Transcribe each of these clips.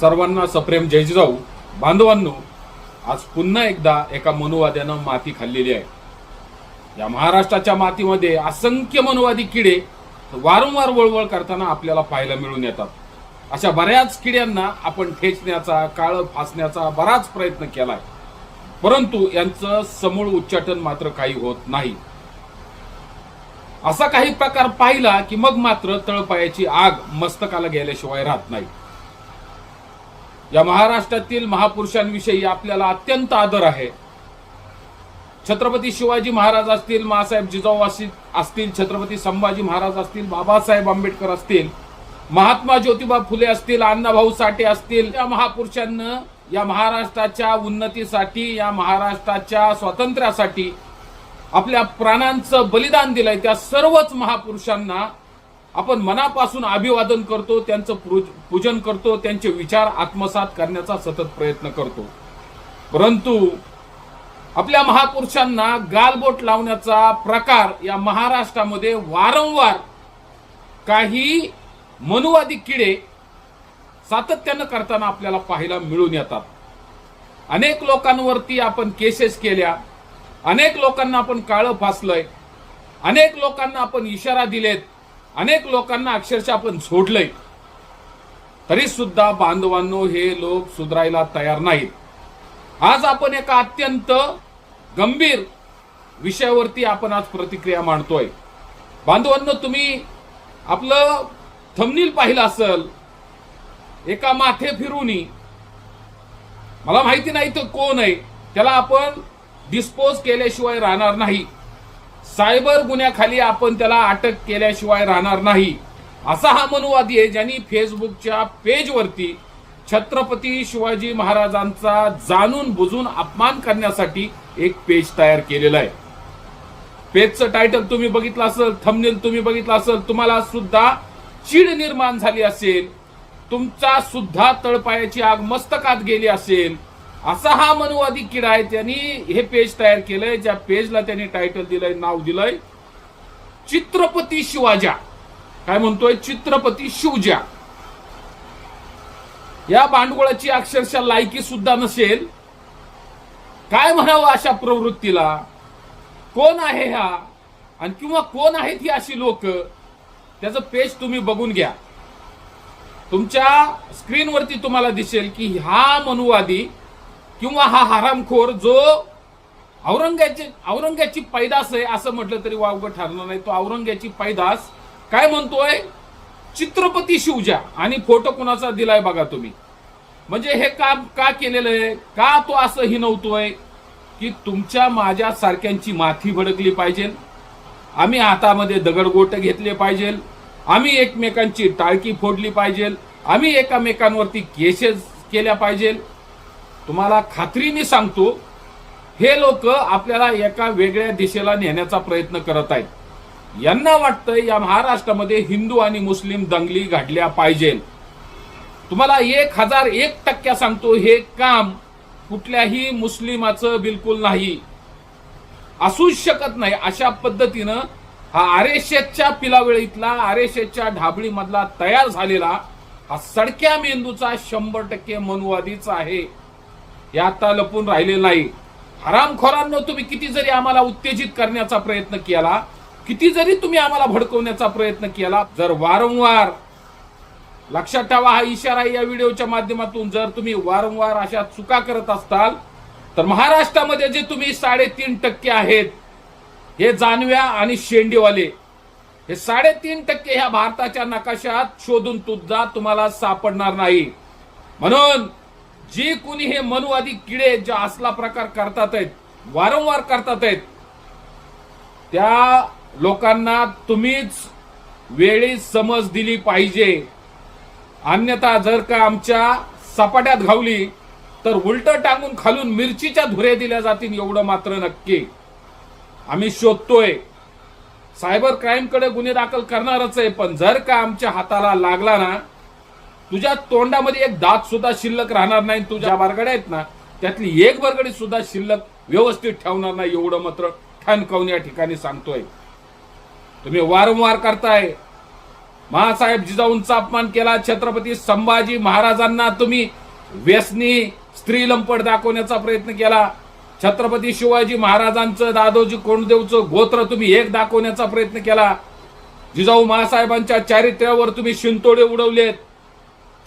सर्वांना सप्रेम जय जिजाऊ. बांधवांनो आज पुन्हा एकदा एका मनुवाद्यानं माती खाल्लेली आहे. या महाराष्ट्राच्या मातीमध्ये असंख्य मनुवादी किडे वारंवार वळवळ करताना आपल्याला पाहायला मिळून येतात. अशा बऱ्याच किड्यांना आपण ठेचण्याचा काळ फासण्याचा बराच प्रयत्न केलाय. परंतु यांचं समूळ उच्चाटन मात्र काही होत नाही. असा काही प्रकार पाहिला की मग मात्र तळपायाची आग मस्तकाला गेल्याशिवाय राहत नाही. या महाराष्ट्रातील महापुरुषांविषयी आपल्याला अत्यंत आदर आहे. छत्रपती शिवाजी महाराज असतील मासाहेब जिजाऊ असतील- असतील छत्रपती संभाजी महाराज असतील बाबासाहेब आंबेडकर असतील महात्मा ज्योतिबा फुले असतील अण्णाभाऊ साठे असतील या महापुरुषांना या महाराष्ट्राच्या उन्नतीसाठी या महाराष्ट्राच्या स्वातंत्र्यासाठी आपल्या प्राणांचं बलिदान दिलंय त्या सर्वच महापुरुषांना आपण मनापासून अभिवादन करतो त्यांचं पूजन करतो त्यांचे विचार आत्मसात करण्याचा सतत प्रयत्न करतो. परंतु आपल्या महापुरुषांना गालबोट लावण्याचा प्रकार या महाराष्ट्रामध्ये वारंवार काही मनुवादी किडे सातत्यानं करताना आपल्याला पाहायला मिळून येतात. अनेक लोकांवरती आपण केसेस केल्या अनेक लोकांना आपण काळं फासलंय अनेक लोकांना आपण इशारा दिलेत अनेक लोकांना अक्षरशः आपण सोडलंय. तरी सुद्धा बांधवांनो हे लोक सुधारायला तयार नाहीत. आज आपण एका अत्यंत गंभीर विषयावरती आपण आज प्रतिक्रिया मांडतोय. बांधवांनो तुम्ही आपलं थमनील पाहिलं असेल एका माथे फिरूनी मला माहिती नाही तर कोण आहे त्याला आपण डिस्पोज केल्याशिवाय राहणार नाही. सायबर गुन्ह्याखाली आपण त्याला अटक केल्याशिवाय राहणार नाही. असा हा मनुवादी आहे ज्यांनी फेसबुकच्या पेजवरती छत्रपती शिवाजी महाराजांचा जाणून बुजून अपमान करण्यासाठी एक पेज तयार केलेला आहे. पेजचं टायटल तुम्ही बघितलं असेल थंबनेल तुम्ही बघितलं असेल तुम्हाला सुद्धा चीड निर्माण झाली असेल. तुमचा सुद्धा तळपायाची आग मस्तकात गेली असेल. असा हा मनुवादी किडा आहे त्यांनी हे पेज तयार केलंय ज्या पेजला त्यांनी टायटल दिलंय नाव दिलंय चित्रपती शिवाजा. काय म्हणतोय? चित्रपती शिवजा. या भांडवळाची अक्षरशः लायकी सुद्धा नसेल. काय म्हणावं अशा प्रवृत्तीला? कोण आहे ह्या आणि किंवा कोण आहेत ही अशी लोक? त्याचं पेज तुम्ही बघून घ्या. तुमच्या स्क्रीनवरती तुम्हाला दिसेल की हा मनुवादी किंवा हा हरामखोर जो औरंगाची औरंगाची पैदास आहे असं म्हटलं तरी वावगं ठरणार नाही. तो औरंगाची पैदास काय म्हणतोय? चित्रपती शिवजा. आणि फोटो कुणाचा दिलाय बघा तुम्ही. म्हणजे हे काम का केलेलं आहे? का तो असं हिनवतोय? की तुमच्या माझ्या सारख्यांची माथी भडकली पाहिजे. आम्ही हातामध्ये दगडगोट घेतले पाहिजे. आम्ही एकमेकांची टाळकी फोडली पाहिजे. आम्ही एकामेकांवरती केसेस केल्या पाहिजे. तुम्हाला खात्रीने सांगतो हे लोक आपल्याला एका वेगळ्या दिशेला नेण्याचा प्रयत्न करत आहेत. यांना वाटतं या महाराष्ट्रामध्ये हिंदू आणि मुस्लिम दंगली घडल्या पाहिजे तुम्हाला एक हजार एक टक्क्या सांगतो हे काम कुठल्याही मुस्लिमाचं बिलकुल नाही. असूच शकत नाही अशा पद्धतीनं हा आरेशेच्या पिलावेळीतला आरेशेच्या ढाबळीमधला तयार झालेला हा सडक्या मेंदूचा शंभर टक्के मनुवादीच आहे. हे आता लपून राहिलेलं नाही. हरामखोरांनो तुम्ही किती जरी आम्हाला उत्तेजित करण्याचा प्रयत्न केला किती जरी तुम्ही आम्हाला भडकवण्याचा प्रयत्न केला जर वारंवार लक्षात ठेवा हा इशारा या व्हिडिओच्या माध्यमातून जर तुम्ही वारंवार अशा चुका करत असताल तर महाराष्ट्रामध्ये जे तुम्ही साडेतीन टक्के आहेत हे जानव्या आणि शेंडीवाले हे साडेतीन टक्के ह्या भारताच्या नकाशात शोधून सुद्धा तुम्हाला सापडणार नाही. म्हणून जे कुणी हे मनुवादी किडे जे असला प्रकार करतात आहेत वारंवार करतात आहेत त्या लोकांना तुम्हीच वेळी समज दिली पाहिजे. अन्यथा जर का आमच्या सपाट्यात घावली तर उलट टांगून खालून मिरचीच्या धुरे दिल्या जातील एवढं मात्र नक्की. आम्ही शोधतोय. सायबर क्राईमकडे गुन्हे दाखल करणारच आहे पण जर का आमच्या हाताला लागला ना तुझ्या तोंडामध्ये एक दात सुद्धा शिल्लक राहणार नाही तुझ्या बारगड्या आहेत ना त्यातली एक बरगडी सुद्धा शिल्लक व्यवस्थित ठेवणार नाही एवढं मात्र ठणकावून या ठिकाणी सांगतोय. तुम्ही वारंवार करताय. महासाहेब जिजाऊंचा अपमान केला छत्रपती संभाजी महाराजांना तुम्ही व्यसनी स्त्री लंपट दाखवण्याचा प्रयत्न केला. छत्रपती शिवाजी महाराजांचं दादोजी कोंडदेवचं गोत्र तुम्ही एक दाखवण्याचा प्रयत्न केला. जिजाऊ महासाहेबांच्या चारित्र्यावर तुम्ही शिंतोडे उडवलेत.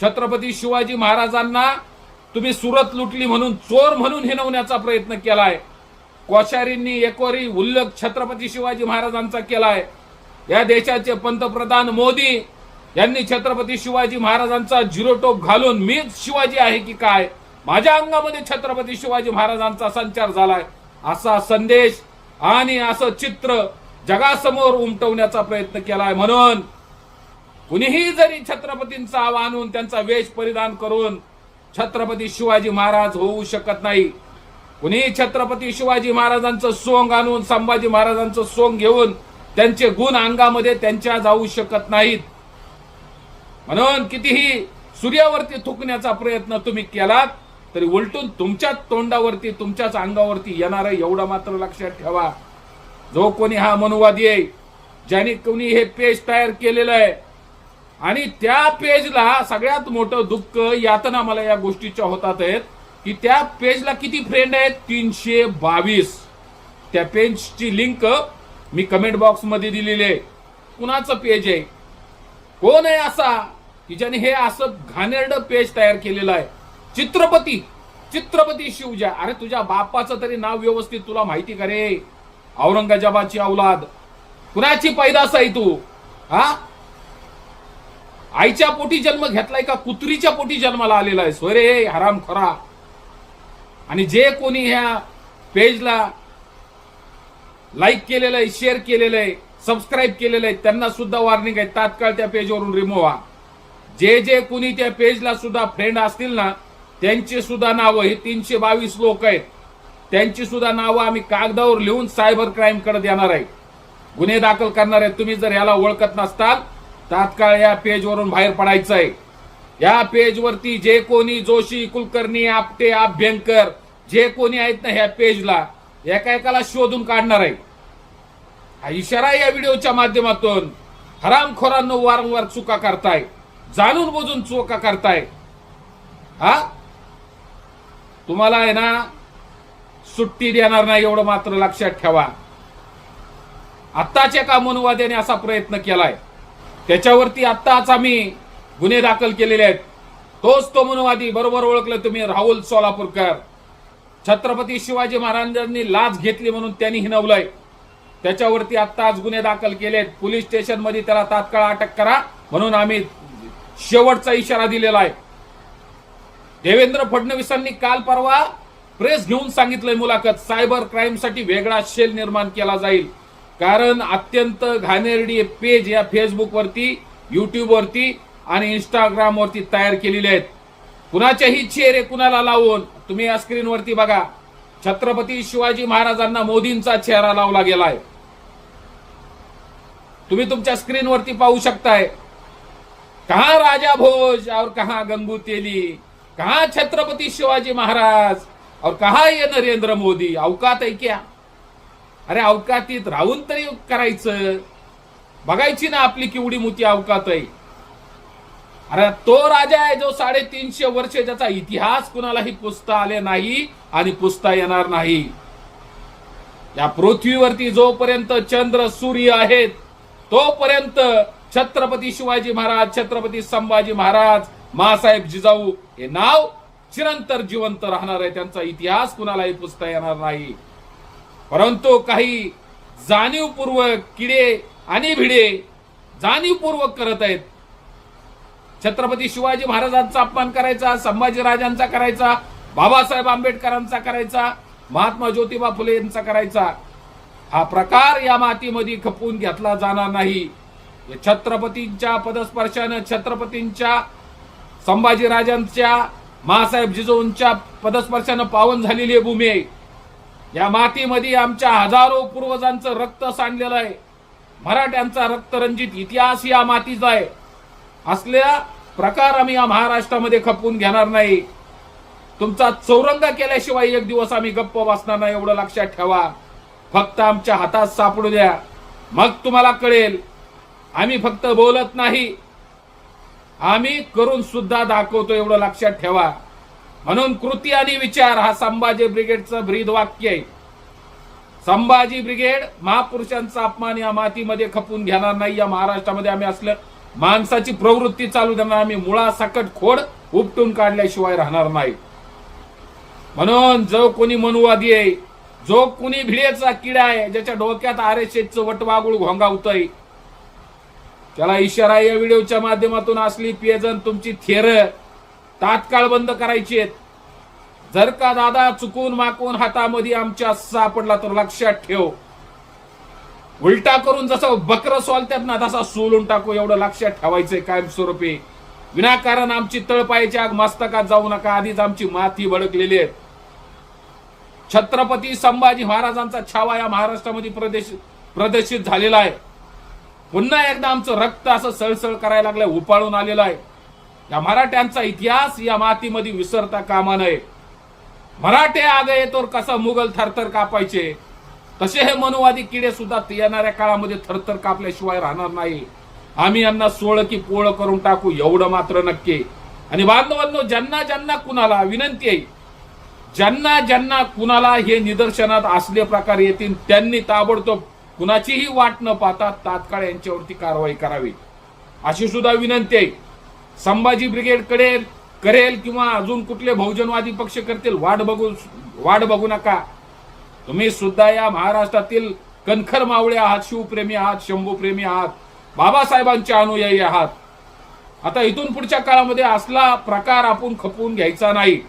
छत्रपती शिवाजी महाराजांना तुम्ही सुरत लुटली म्हणून चोर म्हणून हिनवण्याचा प्रयत्न केलाय. कोश्यारींनी एकवरी उल्लेख छत्रपती शिवाजी महाराजांचा केलाय. या देशाचे पंतप्रधान मोदी यांनी छत्रपती शिवाजी महाराजांचा झिरो टोप घालून मीच शिवाजी आहे की काय? माझ्या अंगामध्ये छत्रपती शिवाजी महाराजांचा संचार झालाय. असा संदेश आणि असं चित्र जगासमोर उमटवण्याचा प्रयत्न केलाय म्हणून कुणीही जरी छत्रपतींचा आणून त्यांचा वेश परिधान करून छत्रपती शिवाजी महाराज होऊ शकत नाही कुणीही छत्रपती शिवाजी महाराजांचं सोंग आणून संभाजी महाराजांचं सोंग घेऊन त्यांचे गुण अंगामध्ये त्यांच्या जाऊ शकत नाहीत. म्हणून कितीही सूर्यावरती थुकण्याचा प्रयत्न तुम्ही केलात तरी उलटून तुमच्याच तोंडावरती तुमच्याच अंगावरती येणार आहे एवढं मात्र लक्षात ठेवा. जो कोणी हा मनुवादी आहे ज्याने कोणी हे पेज तयार केलेलं आहे आणि त्या पेजला सगळ्यात मोठं दुःख यातना मला या गोष्टीच्या होतात आहेत की त्या पेजला किती फ्रेंड आहेत? तीनशे बावीस. त्या पेजची लिंक मी कमेंट बॉक्समध्ये दिलेली आहे. कुणाचं पेज आहे? कोण आहे असा? की ज्याने हे असं घाणेरडं पेज तयार केलेलं आहे. चित्रपती चित्रपती शिवजा. अरे तुझ्या बापाचं तरी नाव व्यवस्थित तुला माहिती का रे? औरंगजेबाची औलाद. कुणाची पैदास आहे तू? हा? आईच्या पोटी जन्म घेतलाय का? कुत्रीच्या पोटी जन्माला आलेला आहे. सोरे हराम खरा. आणि जे कोणी ह्या पेजला लाईक केलेलं आहे शेअर केलेलं आहे सबस्क्राईब केलेलं आहे त्यांना सुद्धा वॉर्निंग आहे. तात्काळ त्या पेजवरून रिमूव्ह व्हा. जे जे कुणी त्या पेजला सुद्धा फ्रेंड असतील ना त्यांची सुद्धा नावं हे तीनशे बावीस लोक आहेत. त्यांची सुद्धा नावं आम्ही कागदावर लिहून सायबर क्राईमकडे देणार आहे. गुन्हे दाखल करणार आहेत. तुम्ही जर याला ओळखत नसताल तात्काळ या पेजवरून बाहेर पडायचं आहे या पेजवरती जे कोणी जोशी कुलकर्णी आपटे अभ्यंकर जे कोणी आहेत ना ह्या पेजला एका एकाला शोधून काढणार आहे. हा इशारा या व्हिडिओच्या माध्यमातून हरामखोरांनो वारंवार चुका करताय. जाणून बुजून चुका करताय. हा? तुम्हाला आहे ना सुट्टी देणार नाही एवढं मात्र लक्षात ठेवा. आत्ताच्या का मनुवाद्याने असा प्रयत्न केलाय. त्याच्यावरती आत्ताच आम्ही गुन्हे दाखल केलेले आहेत. तोच तो मनुवादी बरोबर ओळखलं तुम्ही राहुल सोलापूरकर. छत्रपती शिवाजी महाराजांनी लाच घेतली म्हणून त्यांनी हिनवलंय त्याच्यावरती आत्ताच गुन्हे दाखल केलेत. पोलीस स्टेशनमध्ये त्याला तात्काळ अटक करा म्हणून आम्ही शेवटचा इशारा दिलेला आहे. देवेंद्र फडणवीसांनी काल परवा प्रेस घेऊन सांगितलंय मुलाखत. सायबर क्राईमसाठी वेगळा शेल निर्माण केला जाईल. कारण अत्यंत घाणेरडी पेज या फेसबुक वरती वरती आणि इंस्टाग्राम वरती तयार केलेले आहेत. कुणाच्याही चेहरे कुणाला लावून तुम्ही या स्क्रीन वरती बघा छत्रपती शिवाजी महाराजांना मोदींचा चेहरा लावला गेलाय. तुम्ही तुमच्या स्क्रीन वरती पाहू शकताय कहा राजा भोज और कहा गंगू तेली कहा छत्रपती शिवाजी महाराज और कहा ये नरेंद्र मोदी अवकात आहे क्या? अरे अवकातीत राहून तरी करायचं. बघायची ना आपली केवढी मोठी अवकात आहे. अरे तो राजा आहे जो साडेतीनशे वर्ष ज्याचा इतिहास कुणालाही पुसता आले नाही आणि पुसता येणार नाही. या पृथ्वीवरती जोपर्यंत चंद्र सूर्य आहेत तोपर्यंत छत्रपती शिवाजी महाराज छत्रपती संभाजी महाराज मासाहेब जिजाऊ हे नाव चिरंतर जिवंत राहणार आहे. त्यांचा इतिहास कुणालाही पुसता येणार नाही. परंतु काही जाणीवपूर्वक किडे आणि भिडे जाणीवपूर्वक करत आहेत. छत्रपती शिवाजी महाराजांचा अपमान करायचा संभाजी राजांचा करायचा बाबासाहेब आंबेडकरांचा करायचा महात्मा ज्योतिबा फुले यांचा करायचा. हा प्रकार या मातीमध्ये खपवून घेतला जाणार नाही. छत्रपतींच्या पदस्पर्शानं छत्रपतींच्या संभाजीराजांच्या महासाहेब जिजोंच्या पदस्पर्शानं पावन झालेली आहे भूमी आहे. या मातीमध्ये आमच्या हजारो पूर्वजांचं रक्त सांडलेलं आहे. मराठ्यांचा रक्तरंजित इतिहास या मातीचा आहे. असल्या प्रकार आम्ही या महाराष्ट्रामध्ये खपवून घेणार नाही. तुमचा चौरंगा केल्याशिवाय एक दिवस आम्ही गप्प बसणार नाही एवढं लक्षात ठेवा. फक्त आमच्या हातात सापडू द्या. मग तुम्हाला कळेल आम्ही फक्त बोलत नाही. आम्ही करून सुद्धा दाखवतो एवढं लक्षात ठेवा. म्हणून कृती आणि विचार हा संभाजी ब्रिगेडचं ब्रीद वाक्य आहे. संभाजी ब्रिगेड महापुरुषांचा अपमान या मातीमध्ये खपून घेणार नाही. या महाराष्ट्रामध्ये आम्ही असलं माणसाची प्रवृत्ती चालू देणार आम्ही मुळा सकट खोड उपटून काढल्याशिवाय राहणार नाही. म्हणून जो कोणी मनुवादी आहे जो कोणी भिडेचा किडा आहे ज्याच्या डोक्यात आर एस एसचं वटवागुळ घोंगावतय त्याला इशारा या व्हिडिओच्या माध्यमातून असली पियजन तुमची थेर तात्काळ बंद करायची आहेत. जर का दादा चुकून माकून हातामध्ये आमच्या सापडला तर लक्षात ठेव. उलटा करून जसं बकर सोलतात ना तसा सोलून टाकू. एवढं लक्षात ठेवायचंय कायमस्वरूपी. विनाकारण आमची तळपायची आग मस्तकात जाऊ नका. आधीच आमची माती भडकलेली आहे छत्रपती संभाजी महाराजांचा छावा या महाराष्ट्रामध्ये प्रदेश प्रदर्शित झालेला आहे. पुन्हा एकदा आमचं रक्त असं सळसळ करायला लागलंय उपाळून आलेलं आहे. या मराठ्यांचा इतिहास या मातीमध्ये विसरता कामा नये. मराठे आगे येतो कसा मुघल थरथर कापायचे? तसे हे मनुवादी किडे सुद्धा येणाऱ्या काळामध्ये थरथर कापल्याशिवाय राहणार नाही. आम्ही यांना सोळ की पोळ करून टाकू एवढं मात्र नक्की. आणि बांधवांनो ज्यांना ज्यांना कुणाला विनंती आहे ज्यांना ज्यांना कुणाला हे निदर्शनात असले प्रकार येतील त्यांनी ताबडतोब कुणाचीही वाट न पाहता तात्काळ यांच्यावरती कारवाई करावी. अशी सुद्धा विनंती आहे. संभाजी ब्रिगेड करेल करेल किंवा अजून कुठले बहुजनवादी पक्ष करतील वाट बघू वाट बघू नका. तुम्ही सुद्धा या महाराष्ट्रातील कणखर मावळे आहात शिवप्रेमी आहात शंभूप्रेमी आहात बाबासाहेबांचे अनुयायी आहात. आता इथून पुढच्या काळामध्ये असला प्रकार आपण खपवून घ्यायचा नाही.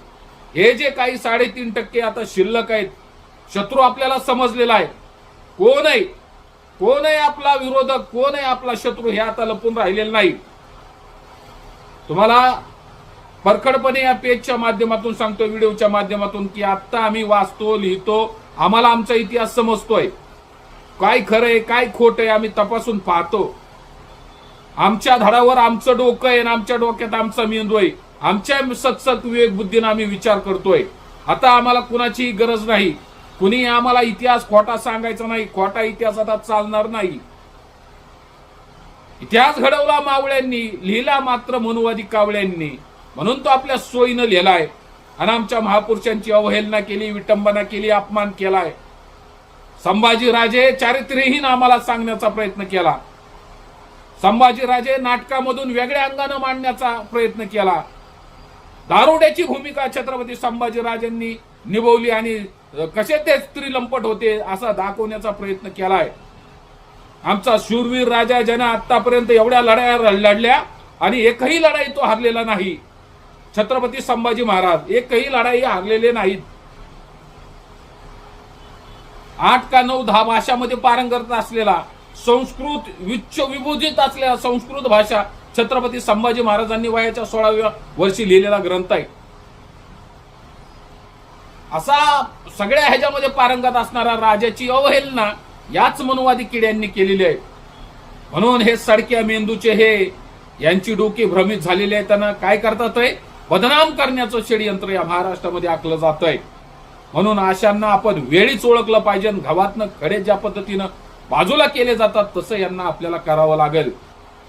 हे जे काही साडेतीन टक्के आता शिल्लक आहेत शत्रू आपल्याला समजलेला आहे. कोण आहे कोण आहे आपला विरोधक कोण आहे आपला शत्रू हे आता लपून राहिलेलं नाही. तुम्हाला परखडपणे या पेजच्या माध्यमातून सांगतो व्हिडिओच्या माध्यमातून की आत्ता आम्ही वाचतो लिहितो. आम्हाला आमचा इतिहास समजतोय. काय खरं आहे काय खोट आहे आम्ही तपासून पाहतो. आमच्या धडावर आमचं डोकं आहे आणि आमच्या डोक्यात आमचा मेंदू आहे. आमच्या सत्सत विवेक बुद्धीनं आम्ही विचार करतोय. आता आम्हाला कुणाचीही गरज नाही. कुणी आम्हाला इतिहास खोटा सांगायचा नाही. खोटा इतिहास आता चालणार नाही. इतिहास घडवला मावळ्यांनी लिहिला मात्र मनुवादी कावळ्यांनी. म्हणून तो आपल्या सोयीनं लिहिलाय. आणि आमच्या महापुरुषांची अवहेलना केली विटंबना केली अपमान केलाय. संभाजीराजे चारित्र्यहीन आम्हाला सांगण्याचा प्रयत्न केला. संभाजीराजे नाटकामधून वेगळ्या अंगानं मांडण्याचा प्रयत्न केला. दारुड्याची भूमिका छत्रपती संभाजीराजांनी निभवली आणि कसे ते स्त्री लंपट होते असा दाखवण्याचा प्रयत्न केलाय. आमचा शूरवीर राजा ज्यानं आतापर्यंत एवढ्या लढाया लढल्या आणि एकही लढाई तो हरलेला नाही. छत्रपती संभाजी महाराज एकही लढाई हरलेले नाहीत. आठ का नऊ दहा भाषामध्ये पारंगत असलेला संस्कृत विच्छ विभूजित असलेला संस्कृत भाषा छत्रपती संभाजी महाराजांनी वयाच्या सोळाव्या वर्षी लिहिलेला ग्रंथ आहे. असा सगळ्या ह्याच्यामध्ये पारंगत असणारा राजाची अवहेलना याच मनुवादी किड्यांनी केलेली आहे. म्हणून हे सडक्या मेंदूचे हे यांची डोकी भ्रमित झालेली आहे. त्यांना काय करतात आहे बदनाम करण्याचं षडयंत्र या महाराष्ट्रामध्ये आखलं जात आहे म्हणून अशांना आपण वेळीच ओळखलं पाहिजे घवातनं खडे ज्या पद्धतीनं बाजूला केले जातात तसं यांना आपल्याला करावं लागेल.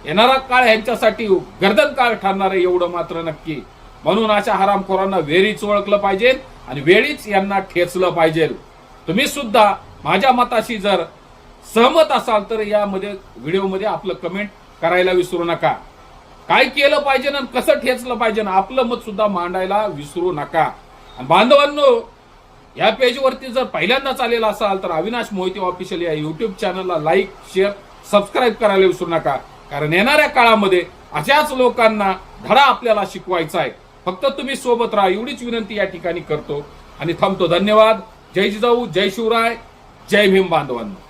येणारा काळ यांच्यासाठी गर्दन काळ ठरणार आहे एवढं मात्र नक्की. म्हणून अशा हरामखोरांना वेळीच ओळखलं पाहिजे आणि वेळीच यांना ठेचलं पाहिजे. तुम्ही सुद्धा माझ्या मताशी जर सहमत असाल तर यामध्ये व्हिडिओमध्ये आपलं कमेंट करायला विसरू नका. काय केलं पाहिजे आणि कसं ठेचलं पाहिजे ना आपलं मत सुद्धा मांडायला विसरू नका. आणि बांधवांनो या पेजवरती जर पहिल्यांदाच आलेला असाल तर अविनाश मोहिते ऑफिशियल या युट्यूब चॅनलला लाईक शेअर सबस्क्राईब करायला विसरू नका. कारण येणाऱ्या काळामध्ये अशाच लोकांना धडा आपल्याला शिकवायचा आहे. फक्त तुम्ही सोबत राहा एवढीच विनंती या ठिकाणी करतो. आणि थांबतो. धन्यवाद. जय जिजाऊ जय शिवराय. जय भीम बांधवांनो